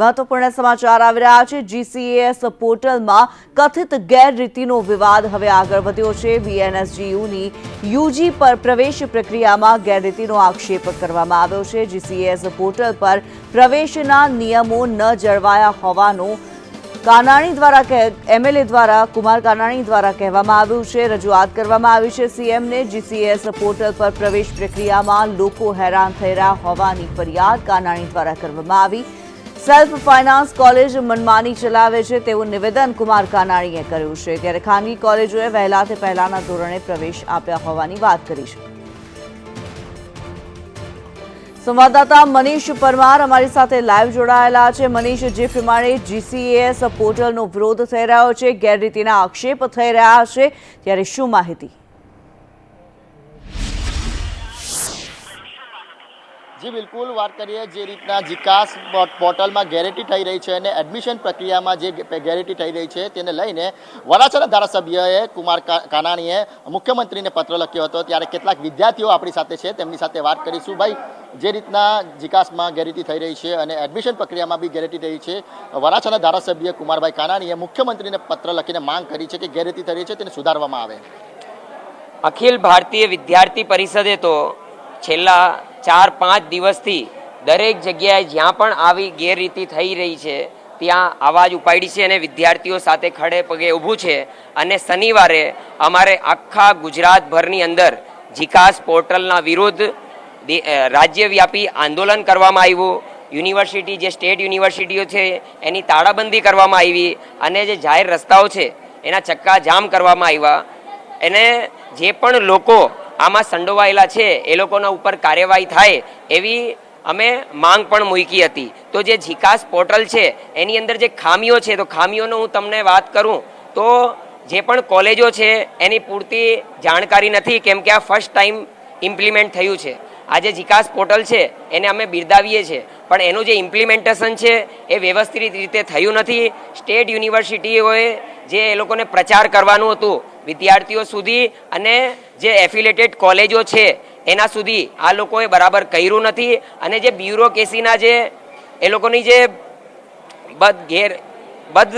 મહત્વપૂર્ણ સમાચાર આવી રહ્યા છે. જીસીએસ પોર્ટલમાં કથિત ગેરરીતિનો વિવાદ હવે આગળ વધ્યો છે. બીએનએસજીયુની યુજી પર પ્રવેશ પ્રક્રિયામાં ગેરરીતિનો આક્ષેપ કરવામાં આવ્યો છે. જીસીએસ પોર્ટલ પર પ્રવેશના નિયમો ન જળવાયા હોવાનું કાનાણી દ્વારા એમએલએ દ્વારા, કુમાર કાનાણી દ્વારા કહેવામાં આવ્યું છે. રજૂઆત કરવામાં આવી છે. સીએમને જીસીએસ પોર્ટલ પર પ્રવેશ પ્રક્રિયામાં લોકો હેરાન થઈ રહ્યા હોવાની ફરિયાદ કાનાણી દ્વારા કરવામાં આવી. સેલ્ફ ફાઇનાન્સ કોલેજ મનમાની ચલાવે છે તેવું નિવેદન કુમાર કાનાણીએ કર્યું છે. ત્યારે ખાનગી કોલેજોએ વહેલાથી પહેલાના ધોરણે પ્રવેશ આપ્યા હોવાની વાત કરી છે. સંવાદદાતા મનીષ પરમાર અમારી સાથે લાઈવ જોડાયેલા છે. મનીષ, જે પ્રમાણે જીસીએસ પોર્ટલનો વિરોધ થઈ રહ્યો છે, ગેરરીતિના આક્ષેપ થઈ રહ્યા છે, ત્યારે શું માહિતી? જી, બિલકુલ. વાત કરીએ જે રીતના જીકાસ પોર્ટલમાં ગેરંટી થઈ રહી છે અને એડમિશન પ્રક્રિયામાં જે ગેરંટી થઈ રહી છે તેને લઈને વરાછાના ધારાસભ્યએ કુમાર કાનાણીએ મુખ્યમંત્રીને પત્ર લખ્યો હતો. ત્યારે કેટલાક વિદ્યાર્થીઓ આપણી સાથે છે. તેમની સાથે વાત કરીશું. ભાઈ, જે રીતના જીકાસમાં ગેરંટી થઈ રહી છે અને એડમિશન પ્રક્રિયામાં બી ગેરંટી થઈ છે વરાછાના ધારાસભ્ય કુમારભાઈ કાનાણીએ મુખ્યમંત્રીને પત્ર લખીને માંગ કરી છે કે ગેરંટી થઈ રહી છે તેને સુધારવામાં આવે. અખિલ ભારતીય વિદ્યાર્થી પરિષદે તો છેલ્લા ચાર પાંચ દિવસથી દરેક જગ્યાએ જ્યાં પણ આવી ગેરરીતિ થઈ રહી છે, ત્યાં અવાજ ઉપાડી છે અને વિદ્યાર્થીઓ સાથે ખડે પગે ઊભું છે. અને શનિવારે અમારે આખા ગુજરાતભરની અંદર જીકાસ પોર્ટલના વિરુદ્ધ રાજ્યવ્યાપી આંદોલન કરવામાં આવ્યું. યુનિવર્સિટી, જે સ્ટેટ યુનિવર્સિટીઓ છે, એની તાળાબંધી કરવામાં આવી અને જે જાહેર રસ્તાઓ છે, એના ચક્કા જામ કરવામાં આવ્યા. એને જે પણ લોકો આમાં સંડોવાયેલા છે, એ લોકોના ઉપર કાર્યવાહી થાય એવી અમે માંગ પણ મૂકી હતી. તો જે જીકાસ પોર્ટલ છે, એની અંદર જે ખામીઓ છે, તો ખામીઓનો હું તમને વાત કરું. તો જે પણ કોલેજો છે, એની પૂરતી જાણકારી નથી, કેમ કે આ ફર્સ્ટ ટાઈમ ઇમ્પ્લિમેન્ટ થયું છે. આ જે જીકાસ પોર્ટલ છે, એને અમે બિરદાવીએ છીએ. પણ એનું જે ઇમ્પ્લિમેન્ટેશન છે, એ વ્યવસ્થિત રીતે થયું નથી. સ્ટેટ યુનિવર્સિટીઓએ જે એ લોકોને પ્રચાર કરવાનું હતું વિદ્યાર્થીઓ સુધી અને જે એફિલેટેડ કોલેજો છે, એના સુધી આ લોકોએ બરાબર કર્યું નથી. અને જે બ્યુરોકેસીના જે, એ લોકોની જે બદ ઘેર, બદ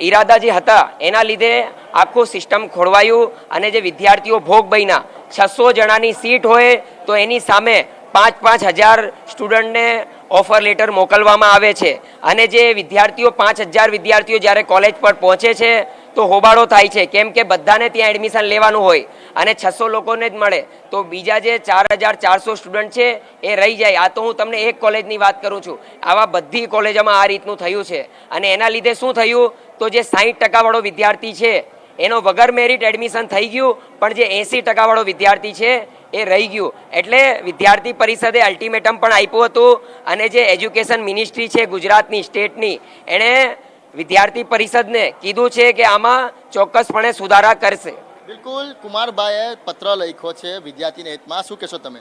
ઈરાદા જે હતા, એના લીધે આખું સિસ્ટમ ખોળવાયું અને જે વિદ્યાર્થીઓ ભોગ બન્યા. છસો જણાની સીટ હોય તો એની સામે પાંચ પાંચ હજાર સ્ટુડન્ટને ઓફર લેટર મોકલવામાં આવે છે. અને જે વિદ્યાર્થીઓ, પાંચ હજાર વિદ્યાર્થીઓ જ્યારે કોલેજ પર પહોંચે છે તો હોબાળો થાય છે. કેમ કે બધાને ત્યાં એડમિશન લેવાનું હોય અને છસો લોકોને જ મળે. તો બીજા જે ચાર હજાર ચારસો સ્ટુડન્ટ છે, એ રહી જાય. આ તો હું તમને એક કોલેજની વાત કરું છું. આવા બધી કોલેજોમાં આ રીતનું થયું છે. અને એના લીધે શું થયું? તો જે સાહીઠ ટકાવાળો વિદ્યાર્થી છે, એનો વગર મેરિટ એડમિશન થઈ ગયું, પણ જે એંસી ટકાવાળો વિદ્યાર્થી છે, એ રહી ગયું. એટલે વિદ્યાર્થી પરિષદે અલ્ટિમેટમ પણ આપ્યું હતું. અને જે એજ્યુકેશન મિનિસ્ટ્રી છે ગુજરાતની સ્ટેટની એણે વિદ્યાર્થી પરિષદને કીધું છે કે આમાં ચોક્કસપણે સુધારા કરશે. બિલકુલ કુમારભાઈએ પત્ર લખ્યો છે વિદ્યાર્થીના હિતમાં. શું કહેશો તમે?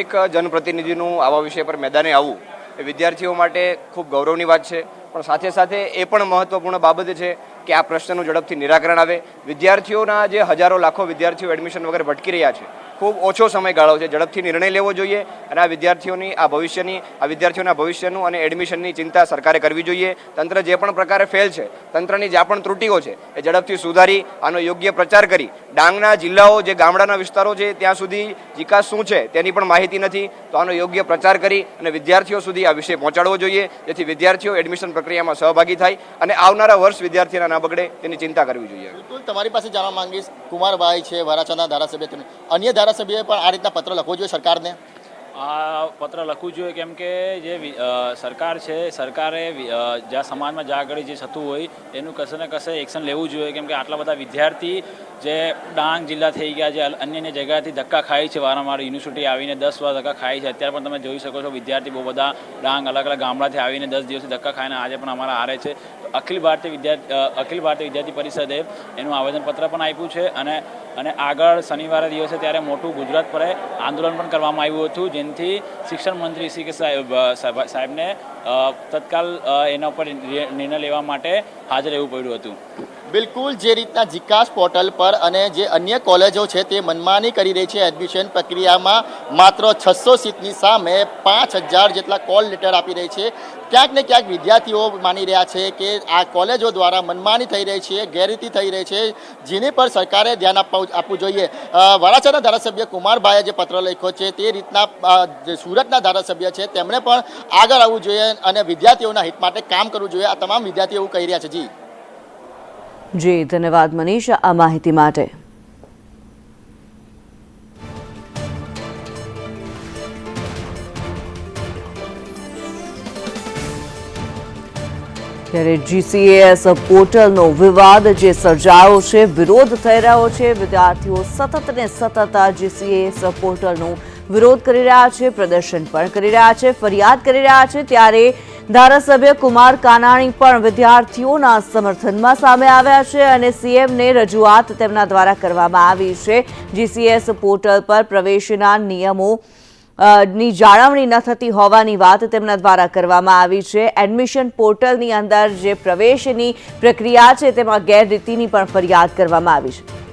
એક જનપ્રતિનિધિનું આવા વિષય પર મેદાને આવવું એ વિદ્યાર્થીઓ માટે ખૂબ ગૌરવની વાત છે. પણ સાથે સાથે એ પણ મહત્વપૂર્ણ બાબત છે કે આ પ્રશ્નનું ઝડપથી નિરાકરણ આવે. વિદ્યાર્થીઓના જે હજારો લાખો વિદ્યાર્થીઓ એડમિશન વગર ભટકી રહ્યા છે ખૂબ ઓછો સમયગાળો છે. ઝડપથી નિર્ણય લેવો જોઈએ અને આ વિદ્યાર્થીઓની, આ ભવિષ્યની, આ વિદ્યાર્થીઓના ભવિષ્યનું અને એડમિશનની ચિંતા સરકારે કરવી જોઈએ. તંત્ર જે પણ પ્રકારે ફેલ છે, તંત્રની જ્યાં પણ ત્રુટીઓ છે, એ ઝડપથી સુધારી આનો યોગ્ય પ્રચાર કરી. ડાંગના જિલ્લાઓ જે ગામડાના વિસ્તારો છે, ત્યાં સુધી વિકાસ શું છે, તેની પણ માહિતી નથી. તો આનો યોગ્ય પ્રચાર કરી અને વિદ્યાર્થીઓ સુધી આ વિષય પહોંચાડવો જોઈએ. જેથી વિદ્યાર્થીઓ એડમિશન પ્રક્રિયામાં સહભાગી થાય અને આવનારા વર્ષ વિદ્યાર્થીના ના બગડે તેની ચિંતા કરવી જોઈએ. બિલકુલ. તમારી પાસે જાણવા માંગીશ કુમારભાઈ છે, વરાછાના ધારાસભ્ય અન્ય ધારાસભ્યોએ પણ આ રીતના પત્ર લખવો જોઈએ સરકારને. આ પત્ર લખવું જોઈએ કેમ કે જે સરકાર છે, સરકારે જ્યાં સમાજમાં જ્યાં આગળ જે થતું હોય, એનું કશે ને કશે એક્શન લેવું જોઈએ કેમ કે આટલા બધા વિદ્યાર્થી જે ડાંગ જિલ્લા થઈ ગયા જે અન્ય અન્ય જગ્યાથી ધક્કા ખાય છે વારંવાર, યુનિવર્સિટી આવીને દસ વાર ધક્કા ખાય છે. અત્યારે પણ તમે જોઈ શકો છો વિદ્યાર્થી બહુ બધા ડાંગ અલગ અલગ ગામડાથી આવીને દસ દિવસથી ધક્કા ખાઈને આજે પણ અમારા હારે છે. અખિલ ભારતીય વિદ્યાર્થી અખિલ ભારતીય વિદ્યાર્થી પરિષદે એનું આવેદનપત્ર પણ આપ્યું છે અને અને આગળ શનિવારે દિવસે ત્યારે મોટું ગુજરાત પર આંદોલન પણ કરવામાં આવ્યું હતું જેનાથી શિક્ષણ મંત્રી શ્રી કે સાહેબ સાહેબને તત્કાલ એના ઉપર નિર્ણય લેવા માટે હાજર રહેવું પડ્યું હતું. બિલકુલ જે રીતના જીકાસ પોર્ટલ પર અને જે અન્ય કોલેજો છે તે મનમાની કરી રહી છે એડમિશન પ્રક્રિયામાં માત્ર છસો સીટની સામે પાંચ હજાર જેટલા કોલ લેટર આપી રહી છે. ક્યાંક ને ક્યાંક વિદ્યાર્થીઓ માની રહ્યા છે કે આ કોલેજો દ્વારા મનમાની થઈ રહી છે, ગેરરીતિ થઈ રહી છે. જેની પર સરકારે ધ્યાન આપવા આપવું જોઈએ. વરાછાના ધારાસભ્ય કુમારભાઈએ જે પત્ર લખ્યો છે તે રીતના જે સુરતના ધારાસભ્ય છે તેમણે પણ આગળ આવવું જોઈએ અને વિદ્યાર્થીઓના હિત માટે કામ કરવું જોઈએ. આ તમામ વિદ્યાર્થીઓ એવું કહી રહ્યા છે. જી. જી, ધન્યવાદ મનીષ, આ માહિતી માટે. ત્યારે જીસીએસ પોર્ટલનો વિવાદ જે સર્જાયો છે, વિરોધ થઈ રહ્યો છે, વિદ્યાર્થીઓ સતત ને સતત આ જીસીએસ પોર્ટલનો વિરોધ કરી રહ્યા છે, પ્રદર્શન પણ કરી રહ્યા છે, ફરિયાદ કરી રહ્યા છે, ત્યારે ધારાસભ્ય કુમાર કાનાણી પણ વિદ્યાર્થીઓના સમર્થનમાં સામે આવ્યા છે અને સીએમને રજૂઆત તેમના દ્વારા કરવામાં આવી છે. જીસીએસ પોર્ટલ પર પ્રવેશના નિયમો ની જાળવણી ન થતી હોવાની વાત તેમના દ્વારા કરવામાં આવી છે. એડમિશન પોર્ટલની અંદર જે પ્રવેશની પ્રક્રિયા છે તેમાં ગેરરીતિની પણ ફરિયાદ કરવામાં આવી છે.